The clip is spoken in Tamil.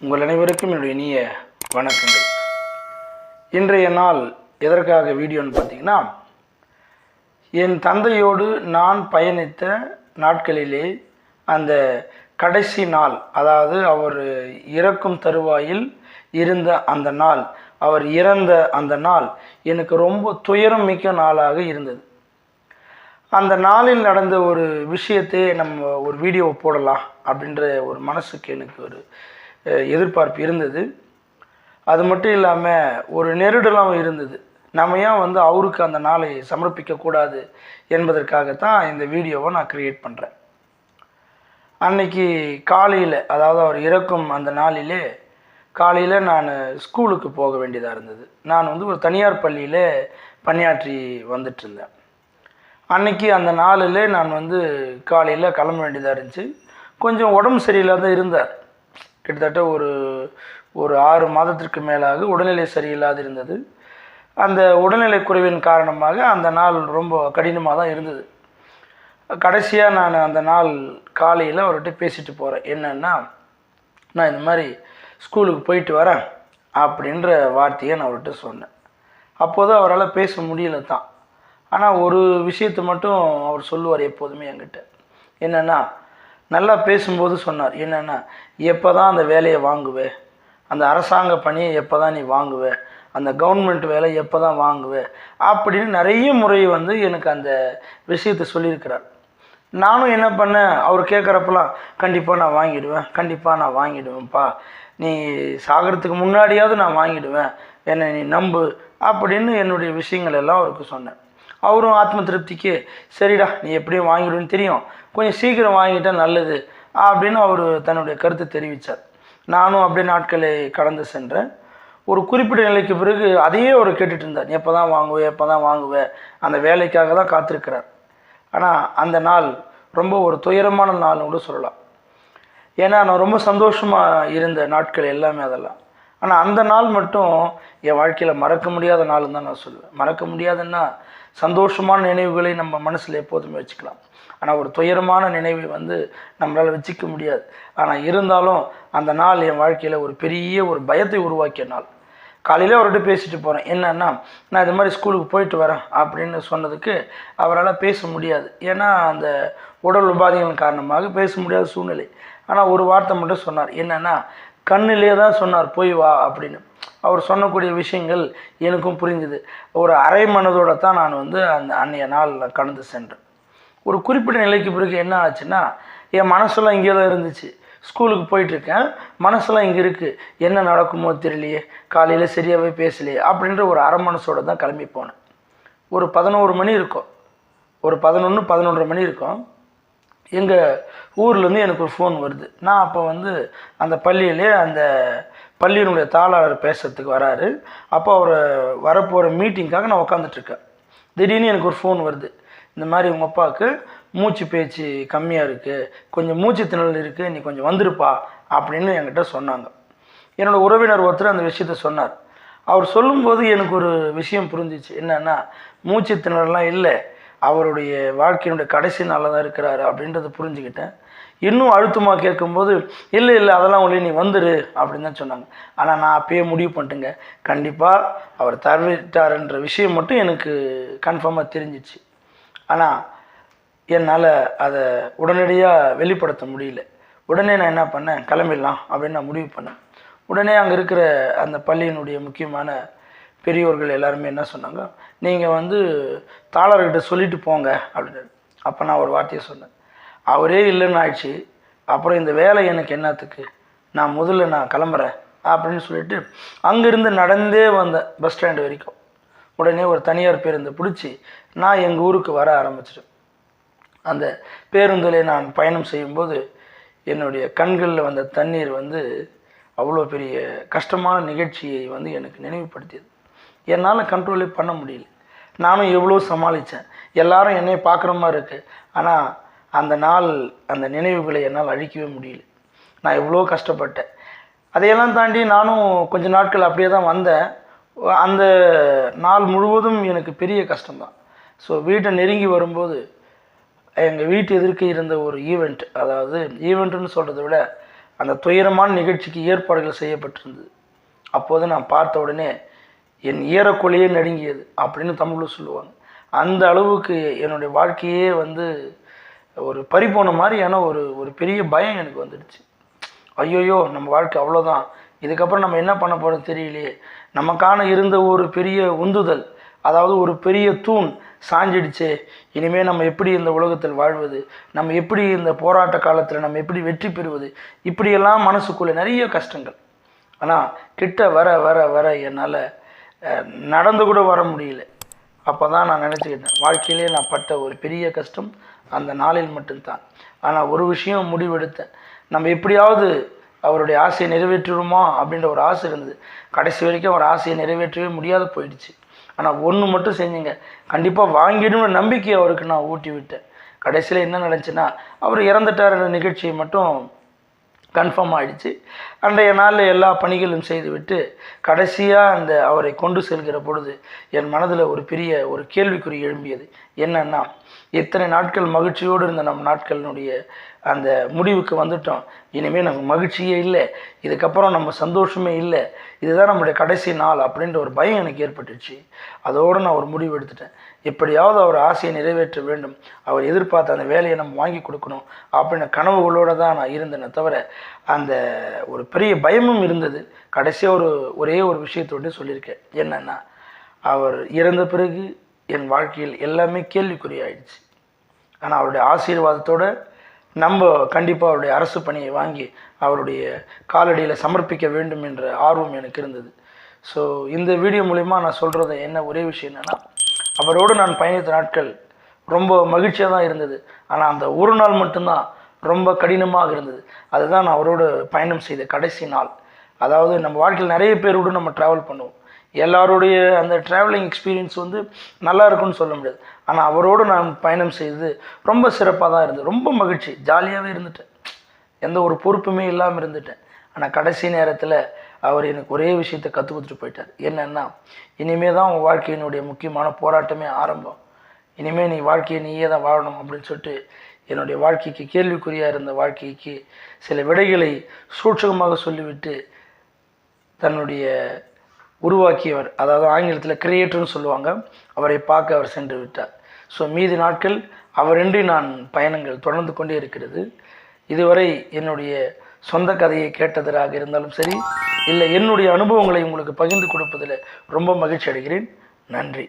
உங்கள் அனைவருக்கும் என்னுடைய இனிய வணக்கங்கள். இன்றைய நாள் எதற்காக வீடியோன்னு பார்த்தீங்கன்னா என் தந்தையோடு நான் பயணித்த நாட்களிலே அந்த கடைசி நாள் அதாவது அவர் இறக்கும் தருவாயில் இருந்த அந்த நாள் அவர் இறந்த அந்த நாள் எனக்கு ரொம்ப துயரம் மிக்க நாளாக இருந்தது. அந்த நாளில் நடந்த ஒரு விஷயத்தை நம்ம ஒரு வீடியோ போடலாம் அப்படின்ற ஒரு மனசுக்கு எனக்கு ஒரு எதிர்பார்ப்பு இருந்தது. அது மட்டும் இல்லாமல் ஒரு நெருடலாகவும் இருந்தது. நம்ம ஏன் வந்து அவருக்கு அந்த நாளை சமர்ப்பிக்கக்கூடாது என்பதற்காகத்தான் இந்த வீடியோவை நான் க்ரியேட் பண்ணுறேன் அன்னைக்கு காலையில் அதாவது அவர் இறக்கும் அந்த நாளிலே காலையில் நான் ஸ்கூலுக்கு போக வேண்டியதாக இருந்தது. நான் வந்து ஒரு தனியார் பள்ளியில் பணியாற்றி வந்துட்டு இருந்தேன். அன்னைக்கு அந்த நாளில் நான் வந்து காலையில் கிளம்ப வேண்டியதாக இருந்துச்சு. கொஞ்சம் உடம்பு சரியில்லாத இருந்தார். கிட்டத்தட்ட ஒரு ஒரு ஆறு மாதத்திற்கு மேலாக உடல்நிலை சரியில்லாது இருந்தது அந்த உடல்நிலை குறைவின் காரணமாக அந்த நாள் ரொம்ப கடினமாக தான் இருந்தது. கடைசியாக நான் அந்த நாள் காலையில் அவர்கிட்ட பேசிட்டு போகிறேன் என்னென்னா நான் இந்த மாதிரி ஸ்கூலுக்கு போயிட்டு வரேன் அப்படின்ற வார்த்தையை நான் அவர்கிட்ட சொன்னேன். அப்போது அவரால் பேச முடியல தான். ஆனால் ஒரு விஷயத்தை மட்டும் அவர் சொல்லுவார் எப்போதுமே என்கிட்ட. என்னென்னா நல்லா பேசும்போது சொன்னார் என்னென்னா எப்போ தான் அந்த வேலையை வாங்குவே அந்த அரசாங்க பணியை எப்போ தான் நீ வாங்குவே அந்த கவர்மெண்ட் வேலை எப்போ தான் வாங்குவே அப்படின்னு நிறைய முறை வந்து எனக்கு அந்த விஷயத்தை சொல்லியிருக்கிறார். நானும் என்ன பண்ணேன் அவர் கேட்குறப்பெல்லாம் கண்டிப்பாக நான் வாங்கிடுவேன் கண்டிப்பாக நான் வாங்கிடுவேன்ப்பா. நீ சாகிறதுக்கு முன்னாடியாவது நான் வாங்கிடுவேன் என்னை நீ நம்பு அப்படின்னு என்னுடைய விஷயங்கள் எல்லாம் அவருக்கு சொன்னேன். அவரும் ஆத்ம திருப்திக்கு சரிடா நீ எப்படியும் வாங்கிடுன்னு தெரியும். கொஞ்சம் சீக்கிரம் வாங்கிட்டா நல்லது அப்படின்னு அவர் தன்னுடைய கருத்தை தெரிவித்தார் நானும் அப்படியே நாட்களை கடந்து சென்றேன். ஒரு குறிப்பிட்ட நிலைக்கு பிறகு அதையே அவர் கேட்டுட்டு இருந்தார். எப்போ தான் வாங்குவேன் எப்போ தான் வாங்குவேன் அந்த வேலைக்காக தான் காத்திருக்கிறார். ஆனால் அந்த நாள் ரொம்ப ஒரு துயரமான நாள்னு கூட சொல்லலாம். ஏன்னா நான் ரொம்ப சந்தோஷமாக இருந்த நாட்கள் எல்லாமே அதெல்லாம். ஆனால் அந்த நாள் மட்டும் என் வாழ்க்கையில் மறக்க முடியாத நாள்னு தான் நான் சொல்லுவேன். மறக்க முடியாதுன்னா சந்தோஷமான நினைவுகளை நம்ம மனசில் எப்போதுமே வச்சுக்கலாம். ஆனால் ஒரு துயரமான நினைவை வந்து நம்மளால் வச்சுக்க முடியாது. ஆனால் இருந்தாலும் அந்த நாள் என் வாழ்க்கையில் ஒரு பெரிய ஒரு பயத்தை உருவாக்கிய நாள். காலையில் அவர்கிட்ட பேசிட்டு போகிறேன் என்னன்னா நான் இது மாதிரி ஸ்கூலுக்கு போயிட்டு வரேன் அப்படின்னு சொன்னதுக்கு அவரால் பேச முடியாது. ஏன்னா அந்த உடல் உபாதைகளின் காரணமாக பேச முடியாத சூழ்நிலை. ஆனால் ஒரு வார்த்தை மட்டும் சொன்னார். என்னன்னா கண்ணிலே தான் சொன்னார் போய் வா அப்படின்னு. அவர் சொன்னக்கூடிய விஷயங்கள் எனக்கும் புரிஞ்சுது. ஒரு அரை மனதோட தான் நான் வந்து அந்த அன்னைய நாள் கடந்து சென்றேன். ஒரு குறிப்பிட்ட நிலைக்கு பிறகு என்ன ஆச்சுன்னா என் மனசெல்லாம் இங்கே தான் இருந்துச்சு. ஸ்கூலுக்கு போயிட்டுருக்கேன். மனசெல்லாம் இங்கே இருக்குது என்ன நடக்குமோ தெரியலையே. காலையில் சரியாகவே பேசலையே அப்படின்ற ஒரு அரை மனசோடு தான் கிளம்பி போனேன். ஒரு பதினோரு மணி இருக்கும். ஒரு பதினொன்று பதினொன்றரை மணி இருக்கும். எங்கள் ஊர்லேருந்து எனக்கு ஒரு ஃபோன் வருது. நான் அப்போ வந்து அந்த பள்ளியிலே அந்த பள்ளியினுடைய தாளாளர் பேசுகிறதுக்கு வராரு. அப்போ அவர் வரப்போகிற மீட்டிங்க்காக நான் உட்காந்துட்ருக்கேன் திடீர்னு எனக்கு ஒரு ஃபோன் வருது. இந்த மாதிரி உங்கள் அப்பாவுக்கு மூச்சு பேச்சு கம்மியாக இருக்குது கொஞ்சம் மூச்சு திணறல் இருக்குது நீ கொஞ்சம் வந்துருப்பா அப்படின்னு என்கிட்ட சொன்னாங்க. என்னோட உறவினர் ஒருத்தர் அந்த விஷயத்த சொன்னார். அவர் சொல்லும்போது எனக்கு ஒரு விஷயம் புரிஞ்சிச்சு. என்னென்னா மூச்சு திணறலாம் இல்லை. அவருடைய வாழ்க்கையினுடைய கடைசி நாளில் தான் இருக்கிறாரு அப்படின்றத புரிஞ்சுக்கிட்டேன். இன்னும் அழுத்தமாக கேட்கும்போது இல்லை இல்லை அதெல்லாம் ஒளி நீ வந்துரு அப்படின்னு தான் சொன்னாங்க. ஆனால் நான் அப்பயே முடிவு பண்ணிட்டேங்க. கண்டிப்பாக அவர் தரவிட்டாருன்ற விஷயம் மட்டும் எனக்கு கன்ஃபார்மாக தெரிஞ்சிச்சு. ஆனால் என்னால் அதை உடனடியாக வெளிப்படுத்த முடியல. உடனே நான் என்ன பண்ணேன்? கிளம்பிடலாம் அப்படின்னு நான் முடிவு பண்ணேன். உடனே அங்கே இருக்கிற அந்த பள்ளியினுடைய முக்கியமான பெரியோர்கள் எல்லாருமே என்ன சொன்னாங்க? நீங்கள் வந்து தாளர்கிட்ட சொல்லிட்டு போங்க அப்படின்னு அப்போ நான் ஒரு வார்த்தையை சொன்னேன். அவரே இல்லைன்னு ஆயிடுச்சு. அப்புறம் இந்த வேலை எனக்கு என்னத்துக்கு? நான் முதல்ல நான் கிளம்புறேன் அப்படின்னு சொல்லிட்டு அங்கேருந்து நடந்தே வந்தேன் பஸ் ஸ்டாண்டு வரைக்கும். உடனே ஒரு தனியார் பேருந்தை பிடிச்சி நான் எங்கள் ஊருக்கு வர ஆரம்பிச்சிட்டேன். அந்த பேருந்தில் நான் பயணம் செய்யும்போது என்னுடைய கண்களில் வந்த தண்ணீர் வந்து அவ்வளோ பெரிய கஷ்டமான நிகழ்ச்சியை வந்து எனக்கு நினைவுபடுத்தியது. என்னால் கண்ட்ரோலே பண்ண முடியல. நானும் எவ்வளோ சமாளித்தேன் எல்லாரும் என்னை பார்க்குற மாதிரி இருக்குது ஆனால் அந்த நாள் அந்த நினைவுகளை என்னால் அழிக்கவே முடியல. நான் எவ்வளோ கஷ்டப்பட்டேன். அதையெல்லாம் தாண்டி நானும் கொஞ்ச நாட்கள் அப்படியே தான் வந்தேன். அந்த நாள் முழுவதும் எனக்கு பெரிய கஷ்டம்தான். ஸோ வீட்டை நெருங்கி வரும்போது எங்கள் வீட்டு எதிர்க்க இருந்த ஒரு ஈவெண்ட் அதாவது ஈவெண்ட்டுன்னு சொல்கிறத விட அந்த துயரமான நிகழ்ச்சிக்கு ஏற்பாடுகள் செய்யப்பட்டிருந்தது. அப்போது நான் பார்த்த உடனே என் ஈரக்கொலையே நடுங்கியது அப்படின்னு தமிழில் சொல்லுவாங்க. அந்த அளவுக்கு என்னுடைய வாழ்க்கையே வந்து ஒரு பறிபோன மாதிரியான ஒரு ஒரு பெரிய பயம் எனக்கு வந்துடுச்சு. ஐயோயோ நம்ம வாழ்க்கை அவ்வளோதான் இதுக்கப்புறம் நம்ம என்ன பண்ண போகிறோம் தெரியலையே. நமக்கான இருந்த ஒரு பெரிய உந்துதல் அதாவது ஒரு பெரிய தூண் சாஞ்சிடுச்சே. இனிமேல் நம்ம எப்படி இந்த உலகத்தில் வாழ்வது? நம்ம எப்படி இந்த போராட்ட காலத்தில் நம்ம எப்படி வெற்றி பெறுவது? இப்படியெல்லாம் மனசுக்குள்ளே நிறைய கஷ்டங்கள். ஆனால் கிட்ட வர வர வர என்னால் நடந்து கூட வர முடியல. அப்போ தான் நான் நினச்சிக்கிட்டேன். வாழ்க்கையிலே நான் பட்ட ஒரு பெரிய கஷ்டம் அந்த நாளில் மட்டும்தான். ஆனால் ஒரு விஷயம் முடிவெடுத்தேன். நம்ம எப்படியாவது அவருடைய ஆசையை நிறைவேற்றுவோமா அப்படின்ற ஒரு ஆசை இருந்தது. கடைசி வரைக்கும் அவர் ஆசையை நிறைவேற்றவே முடியாத போயிடுச்சு. ஆனால் ஒன்று மட்டும் செஞ்சீங்க. கண்டிப்பாக வாங்கிடும்னு நம்பிக்கை அவருக்கு நான் ஊட்டி விட்டேன் கடைசியில் என்ன நடந்துச்சுன்னா அவர் இறந்துட்டாருன்ற நிகழ்ச்சியை மட்டும் கன்ஃபார்ம் ஆகிடுச்சு அன்றைய நாளில் எல்லா பணிகளும் செய்துவிட்டு கடைசியாக அந்த அவரை கொண்டு செல்கிற பொழுது என் மனதில் ஒரு பெரிய ஒரு கேள்விக்குறி எழும்பியது. என்னன்னா இத்தனை நாட்கள் மகிழ்ச்சியோடு இருந்த நம் நாட்களினுடைய அந்த முடிவுக்கு வந்துட்டோம். இனிமேல் நமக்கு மகிழ்ச்சியே இல்லை. இதுக்கப்புறம் நம்ம சந்தோஷமே இல்லை. இதுதான் நம்மளுடைய கடைசி நாள் அப்படின்ற ஒரு பயம் எனக்கு ஏற்பட்டுச்சு. அதோடு நான் ஒரு முடிவு எடுத்துட்டேன். எப்படியாவது அவர் ஆசையை நிறைவேற்ற வேண்டும். அவர் எதிர்பார்த்த அந்த வேலையை நம்ம வாங்கி கொடுக்கணும் அப்படின்ற கனவுகளோடு தான் நான் இருந்தேனே தவிர அந்த ஒரு பெரிய பயமும் இருந்தது. கடைசியாக ஒரு ஒரே ஒரு விஷயத்தோடு சொல்லியிருக்கேன். என்னென்னா அவர் இறந்த பிறகு என் வாழ்க்கையில் எல்லாமே கேள்விக்குறியாயிடுச்சு ஆனால் அவருடைய ஆசீர்வாதத்தோடு நம்ம கண்டிப்பாக அவருடைய அரசு பணியை வாங்கி அவருடைய காலடியில் சமர்ப்பிக்க வேண்டும் என்ற ஆர்வம் எனக்கு இருந்தது. ஸோ இந்த வீடியோ மூலிமா நான் சொல்கிறது என்ன ஒரே விஷயம் என்னென்னா அவரோடு நான் பயணித்த நாட்கள் ரொம்ப மகிழ்ச்சியாக தான் இருந்தது. ஆனால் அந்த ஒரு நாள் மட்டும்தான் ரொம்ப கடினமாக இருந்தது. அதுதான் நான் அவரோடு பயணம் செய்த கடைசி நாள். அதாவது நம்ம வாழ்க்கையில் நிறைய பேரோடு நம்ம ட்ராவல் பண்ணுவோம். எல்லாருடைய அந்த ட்ராவலிங் எக்ஸ்பீரியன்ஸ் வந்து நல்லா இருக்கும்னு சொல்ல முடியாது. ஆனால் அவரோடு நான் பயணம் செய்தது ரொம்ப சிறப்பாக தான் இருந்தது. ரொம்ப மகிழ்ச்சி. ஜாலியாகவே இருந்துட்டேன். எந்த ஒரு பொறுப்புமே இல்லாமல் இருந்துட்டேன். ஆனால் கடைசி நேரத்தில் அவர் எனக்கு ஒரே விஷயத்தை கற்றுக் கொடுத்துட்டு போயிட்டார். என்னென்னா இனிமே தான் உன் வாழ்க்கையினுடைய முக்கியமான போராட்டமே ஆரம்பம். இனிமேல் நீ வாழ்க்கையை நீயே தான் வாழணும் அப்படின்னு சொல்லிட்டு என்னுடைய வாழ்க்கைக்கு கேள்விக்குறியாக இருந்த வாழ்க்கைக்கு சில விடைகளை சூட்சகமாக சொல்லிவிட்டு தன்னுடைய உருவாக்கியவர் அதாவது ஆங்கிலத்தில் கிரியேட்டர்னு சொல்லுவாங்க அவரை பார்க்க அவர் சென்று விட்டார். ஸோ மீதி நாட்கள் அவரின்றி நான் பயணங்கள் தொடர்ந்து கொண்டே இருக்கிறது. இதுவரை என்னுடைய சொந்த கதையை கேட்டதராக இருந்தாலும் சரி இல்லை என்னுடைய அனுபவங்களை உங்களுக்கு பகிர்ந்து கொடுப்பதில் ரொம்ப மகிழ்ச்சி அடைகிறேன் நன்றி.